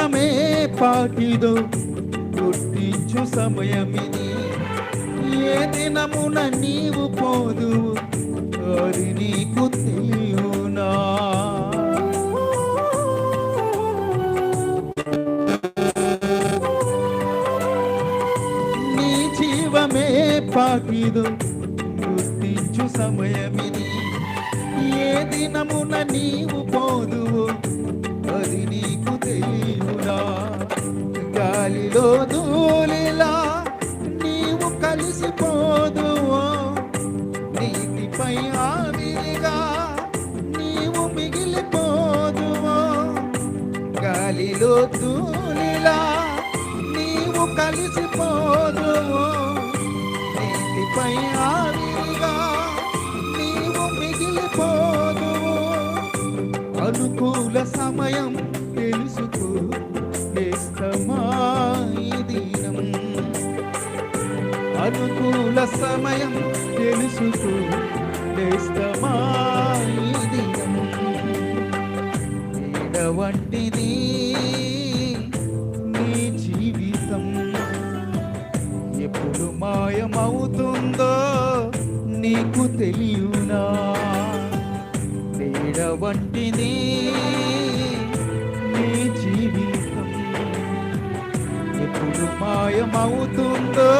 జీవమే పాకిదో గుర్తించు సమయమిది. ఏ దినమున నీవు పోదు అది నీకు తెలియనా? నీ జీవమే పాకిదో గుర్తించు సమయమిది. ఏ దినమున నీవు గాలిలో దూలిలా నీవు కలిసిపోదువో నీటిపై ఆవిరిగా నీవు మిగిలిపోదువో గాలిలో దూలిలా నీవు కలిసిపోదువో నీటిపై ఆవిరిగా నీవు మిగిలిపోదువో అనుకూల సమయం తెలుసుకో. నేస్తమా దినం అనుకూల సమయం తెలుసుకో నేస్తమా వంటిది నీ జీవితం. ఎప్పుడు మాయమవుతుందో నీకు తెలియనా? నీడ వంటిది మాయమవుతుందో